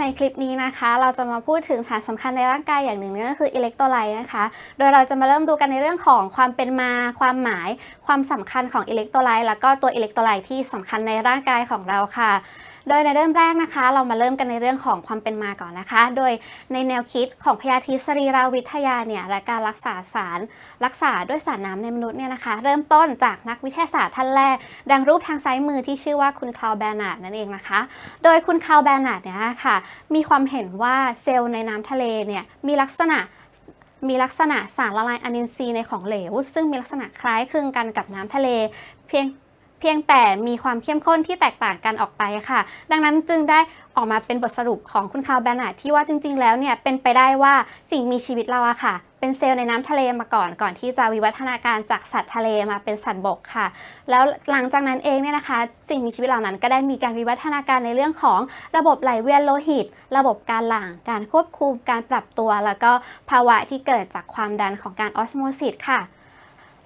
ในคลิปนี้นะคะ เราจะมาพูดถึงสารสำคัญในร่างกายอย่างหนึ่งนั่นก็คืออิเล็กโทรไลต์นะคะ โดยเราจะมาเริ่มดูกันในเรื่องของความเป็นมา ความหมาย ความสำคัญของอิเล็กโทรไลต์แล้วก็ตัวอิเล็กโทรไลต์ที่สำคัญในร่างกายของเราค่ะ โดยในเริ่มแรกนะคะ เรามาเริ่มกันในเรื่องของความเป็นมาก่อนนะคะ โดยในแนวคิดของพยาธิสรีรวิทยาเนี่ยและการรักษาสาร รักษาด้วยสารน้ำในมนุษย์เนี่ยนะคะ เริ่มต้นจากนักวิทยาศาสตร์ท่านแรก ดังรูปทางซ้ายมือที่ชื่อว่าคุณคลาวแบร์นาร์ดนั่นเองนะคะ โดยคุณคลาวแบร์นาร์ดเนี่ยค่ะมีความเห็นว่าเซลล์ในน้ำทะเลเนี่ยมีลักษณะมีลักษณะสารละลายอนินทรีย์ในของเหลว ซึ่งมีลักษณะคล้ายคลึงกันกับน้ำทะเล เพียง เพียงแต่มีความเข้มข้นที่แตกต่างกันออกไปค่ะ ดังนั้นจึงได้ออกมาเป็นบทสรุปของคุณคาวแบรนาร์ที่ว่าจริง ๆ แล้วเนี่ยเป็นไปได้ว่าสิ่งมีชีวิตเราอะค่ะ เป็นเซลล์ในน้ำทะเลมาก่อนก่อนที่จะวิวัฒนาการจากสัตว์ทะเลมาเป็นสัตว์บกค่ะ แล้วหลังจากนั้นเองเนี่ยนะคะ สิ่งมีชีวิตเหล่านั้นก็ได้มีการวิวัฒนาการในเรื่องของระบบไหลเวียนโลหิต ระบบการหลั่งการควบคุมการปรับตัว แล้วก็ภาวะที่เกิดจากความดันของการออสโมซิสค่ะ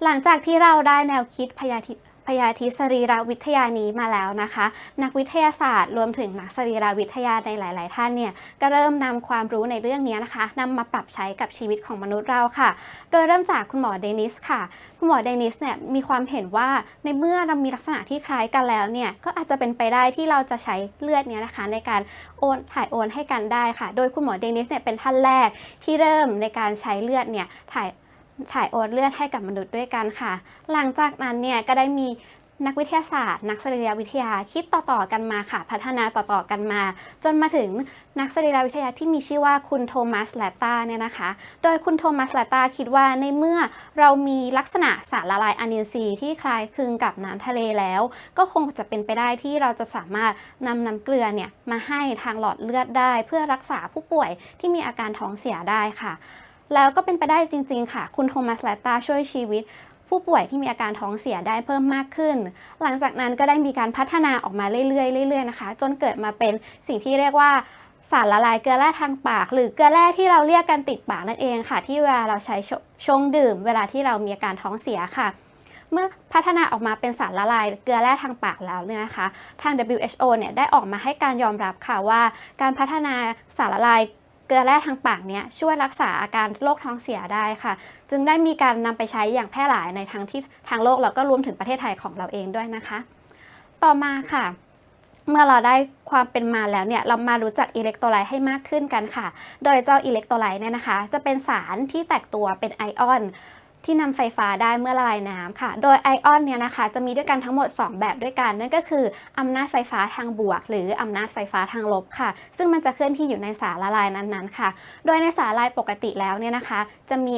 หลังจากที่เราได้แนวคิดพยาธิ พยาธิสรีรวิทยานี้มาแล้วนะคะ นักวิทยาศาสตร์รวมถึงนักสรีรวิทยาในหลาย ๆ ท่านเนี่ยก็เริ่มนำความรู้ในเรื่องนี้นะคะนำมาปรับใช้กับชีวิตของมนุษย์เราค่ะ โดยเริ่มจากคุณหมอเดนิสค่ะ คุณหมอเดนิสเนี่ยมีความเห็นว่าในเมื่อเรามีลักษณะที่คล้ายกันแล้วเนี่ยก็อาจจะเป็นไปได้ที่เราจะใช้เลือดเนี่ยนะคะ ในการโอนถ่ายโอนให้กันได้ค่ะ โดยคุณหมอเดนิสเนี่ยเป็นท่านแรกที่เริ่มในการใช้เลือดเนี่ยถ่าย ถ่ายโอนเลือดให้กับมนุษย์ด้วยกันค่ะ หลังจากนั้นเนี่ยก็ได้มีนักวิทยาศาสตร์ นักสรีรวิทยาคิดต่อๆกันมาค่ะ พัฒนาต่อๆกันมา จนมาถึงนักสรีรวิทยาที่มีชื่อว่าคุณโทมัสแลตตาเนี่ยนะคะ โดยคุณโทมัสแลตตาคิดว่าในเมื่อเรามีลักษณะสารละลายอนินทรีย์ที่คล้ายคลึงกับน้ำทะเลแล้ว ก็คงจะเป็นไปได้ที่เราจะสามารถนำน้ำเกลือเนี่ยมาให้ทางหลอดเลือดได้ เพื่อรักษาผู้ป่วยที่มีอาการท้องเสียได้ค่ะ แล้วก็เป็นไปได้จริง ๆ ค่ะ คุณโทมัสแลตตาช่วยชีวิต ผู้ป่วยที่มีอาการท้องเสียได้เพิ่มมากขึ้น หลังจากนั้นก็ได้มีการพัฒนาออกมาเรื่อยๆเรื่อยๆนะคะ จนเกิดมาเป็นสิ่งที่เรียกว่าสารละลายเกลือแร่ทางปาก หรือเกลือแร่ที่เราเรียกกันติดปากนั่นเองค่ะ ที่เวลาเราใช้ชชงดื่ม เวลาที่เรามีอาการท้องเสียค่ะ เมื่อพัฒนาออกมาเป็นสารละลายเกลือแร่ทางปากแล้วเนี่ยนะคะ ทาง WHO เนี่ยได้ออกมาให้การยอมรับค่ะว่า การพัฒนาสารละลาย เกลือแร่ทางปากเนี่ยช่วยรักษาอาการโรคท้องเสียได้ค่ะ จึงได้มีการนำไปใช้อย่างแพร่หลายในทางที่ทางโลกแล้วก็รวมถึงประเทศไทยของเราเองด้วยนะคะ ต่อมาค่ะเมื่อเราได้ความเป็นมาแล้วเนี่ยเรามารู้จักอิเล็กโทรไลต์ให้มากขึ้นกันค่ะ โดยเจ้าอิเล็กโทรไลต์เนี่ยนะคะ จะเป็นสารที่แตกตัวเป็นไอออน ที่นำไฟฟ้าได้เมื่อละลายน้ำค่ะ โดยไอออนเนี่ยนะคะจะมีด้วยกันทั้งหมด 2 แบบด้วยกัน นั่นก็คืออำนาจไฟฟ้าทางบวก หรืออำนาจไฟฟ้าทางลบค่ะ ซึ่งมันจะเคลื่อนที่อยู่ในสารละลายนั้นๆค่ะ โดยในสารละลายปกติแล้วเนี่ยนะคะ จะมี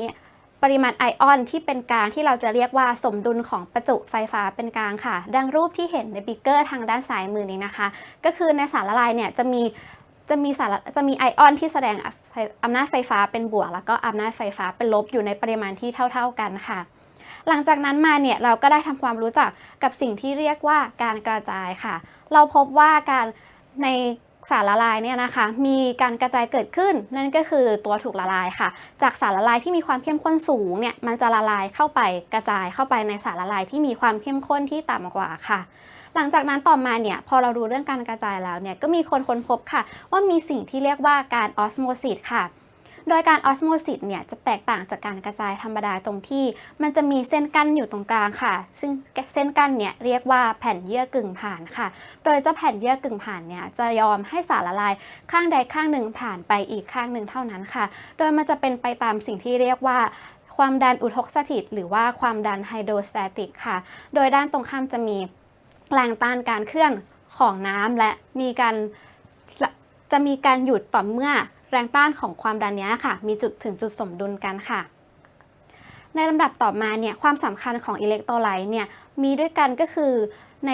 ปริมาณไอออนที่เป็นกลางที่เราจะเรียกว่าสมดุลของประจุไฟฟ้าเป็นกลางค่ะ ดังรูปที่เห็นในบิกเกอร์ทางด้านซ้ายมือนี้นะคะ ก็คือในสารละลายเนี่ยจะมี จะมีสารจะมีไอออนที่แสดงอำนาจไฟฟ้าเป็นบวก แล้วก็อำนาจไฟฟ้าเป็นลบอยู่ในปริมาณที่เท่า ๆกันค่ะ หลังจากนั้นมาเนี่ยเราก็ได้ทำความรู้จักกับสิ่งที่เรียกว่าการกระจายค่ะ เราพบว่าการในสารละลายเนี่ยนะคะมีการกระจายเกิดขึ้น นั่นก็คือตัวถูกละลายค่ะ จากสารละลายที่มีความเข้มข้นสูงเนี่ยมันจะละลายเข้าไปกระจายเข้าไปในสารละลายที่มีความเข้มข้นที่ต่ำกว่าค่ะ หลังจากนั้นต่อมาเนี่ยพอเรารู้เรื่องการกระจายแล้วเนี่ยก็มีคนค้นพบค่ะ ว่ามีสิ่งที่เรียกว่าการออสโมซิสค่ะโดยการออสโมซิสเนี่ยจะแตกต่างจากการกระจายธรรมดาตรงที่ มันจะมีเส้นกั้นอยู่ตรงกลางค่ะ ซึ่งเส้นกั้นเนี่ยเรียกว่าแผ่นเยื่อกึ่งผ่านค่ะ โดยเจ้าแผ่นเยื่อกึ่งผ่านเนี่ยจะยอมให้สารละลายข้างใดข้างหนึ่งผ่านไปอีกข้างหนึ่งเท่านั้นค่ะ โดยมันจะเป็นไปตามสิ่งที่เรียกว่าความดันอุทกสถิต หรือว่าความดันไฮโดรสแตติกค่ะ โดยด้านตรงข้ามจะมี แรงต้านการเคลื่อนของน้ำและมีการจะมีการหยุดต่อเมื่อแรงต้านของความดันนี้ค่ะ มีจุดถึงจุดสมดุลกันค่ะ ในลำดับต่อมาเนี่ยความสำคัญของอิเล็กโทรไลต์เนี่ยมีด้วยกันก็คือใน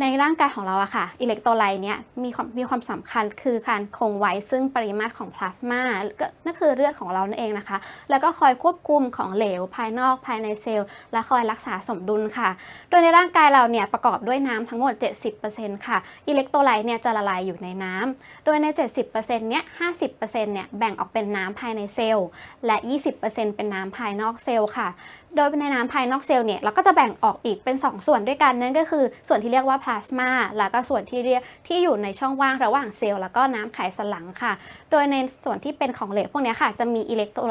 ในร่างกายของเราอะค่ะ อิเล็กโทรไลต์เนี่ยมีความมีความสำคัญคือการคงไว้ซึ่งปริมาตรของพลาสมาก็นั่นคือเลือดของเรานั่นเองนะคะ แล้วก็คอยควบคุมของเหลวภายนอกภายในเซลล์ และคอยรักษาสมดุลค่ะ โดยในร่างกายเราเนี่ยประกอบด้วยน้ำทั้งหมด 70%ค่ะ อิเล็กโทรไลต์เนี่ยจะละลายอยู่ในน้ำโดยใน 70%เนี้ย50%เนี่ยแบ่งออกเป็นน้ำภายในเซลล์ และ 20%เป็นน้ำภายนอกเซลล์ค่ะ โดยในน้ำภายนอกเซลล์เนี่ยเราก็จะแบ่งออกอีกเป็น 2 ส่วนด้วยกันนั่นก็คือส่วนที่เรียกว่าพลาสมาแล้วก็ส่วนที่เรียกที่อยู่ในช่องว่างระหว่างเซลล์แล้วก็น้ำไขสันหลังค่ะ โดยในส่วนที่เป็นของเหลวพวกนี้ค่ะ จะมีอิเล็กโตร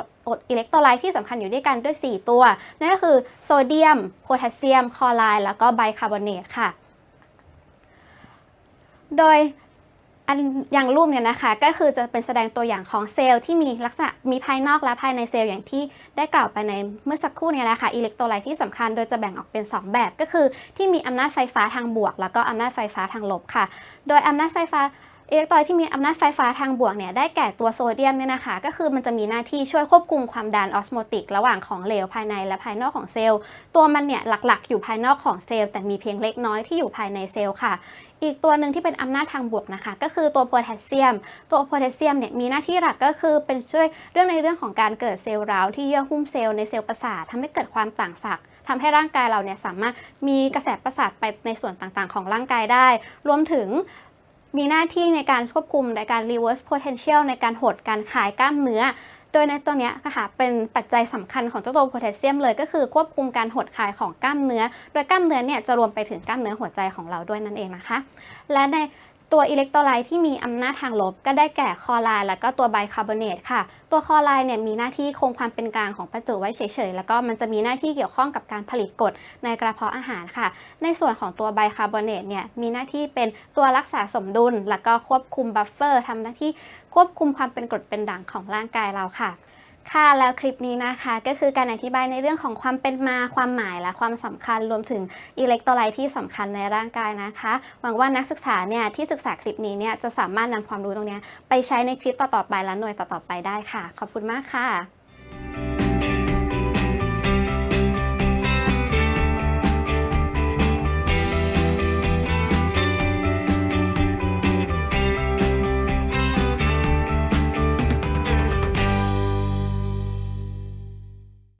อิเล็กโทรไลต์ที่สำคัญอยู่ด้วยกันด้วย 4 ตัว นั่นก็คือโซเดียมโพแทสเซียม คลอไรด์แล้วก็ไบคาร์บอเนตค่ะ โดย อันอย่างรูปเนี่ยนะคะ ก็คือจะเป็นแสดงตัวอย่างของเซลล์ที่มีลักษณะมีภายนอกและภายในเซลล์อย่างที่ได้กล่าวไปในเมื่อสักครู่เนี่ยแหละค่ะอิเล็กโทรไลต์ที่สำคัญโดยจะแบ่งออกเป็น 2 แบบก็คือ ที่มีอำนาจไฟฟ้าทางบวก แล้วก็อำนาจไฟฟ้าทางลบค่ะ โดยอำนาจไฟฟ้า อิเล็กโทรไลต์ที่มีอำนาจไฟฟ้าทางบวกเนี่ยได้แก่ตัวโซเดียมเนี่ยนะคะ ก็คือมันจะมีหน้าที่ช่วยควบคุมความดันออสโมติก ระหว่างของเหลวภายในและภายนอกของเซลล์ ตัวมันเนี่ยหลักๆ อยู่ภายนอกของเซลล์แต่มีเพียงเล็กน้อยที่อยู่ภายในเซลล์ค่ะอีกตัวหนึ่งที่เป็นอำนาจทางบวกนะคะ ก็คือตัวโพแทสเซียม ตัวโพแทสเซียมเนี่ยมีหน้าที่หลักก็คือเป็นช่วยเรื่องในเรื่องของการเกิดเซลล์ร้าวที่เยื่อหุ้มเซลล์ในเซลล์ประสาททำให้เกิดความต่างศักย์ทำให้ร่างกายเราเนี่ยสามารถมีกระแสประสาทไปในส่วนต่างๆ ของร่างกายได้ รวมถึง มีหน้าที่ในการควบคุมในการ reverse potential ในการหดการขายกล้ามเนื้อ โดยในตัวนี้นะคะเป็นปัจจัยสำคัญของเจ้าตัวโพแทสเซียมเลยก็คือควบคุมการหดคลายของกล้ามเนื้อ โดยกล้ามเนื้อเนี่ยจะรวมไปถึงกล้ามเนื้อหัวใจของเราด้วยนั่นเองนะคะ และใน ตัวอิเล็กโทรไลต์ที่มีอำนาจทางลบก็ได้แก่คลอไรด์แล้วก็ตัวไบคาร์บอเนตค่ะ ตัวคลอไรด์เนี่ยมีหน้าที่คงความเป็นกลางของประจุไว้เฉยๆ แล้วก็มันจะมีหน้าที่เกี่ยวข้องกับการผลิตกรดในกระเพาะอาหารค่ะ ในส่วนของตัวไบคาร์บอเนตเนี่ยมีหน้าที่เป็นตัวรักษาสมดุล แล้วก็ควบคุมบัฟเฟอร์ทำหน้าที่ควบคุมความเป็นกรดเป็นด่างของร่างกายเราค่ะ ค่ะแล้วคลิปนี้นะคะก็คือการอธิบายในเรื่องของความเป็นมาความหมายและความสำคัญรวมถึงอิเล็กโทรไลต์ที่สำคัญในร่างกายนะคะหวังว่านักศึกษาเนี่ยที่ศึกษาคลิปนี้เนี่ยจะสามารถนำความรู้ตรงนี้ไปใช้ในคลิปต่อๆไปและหน่วยต่อๆไปได้ค่ะ ขอบคุณมากค่ะ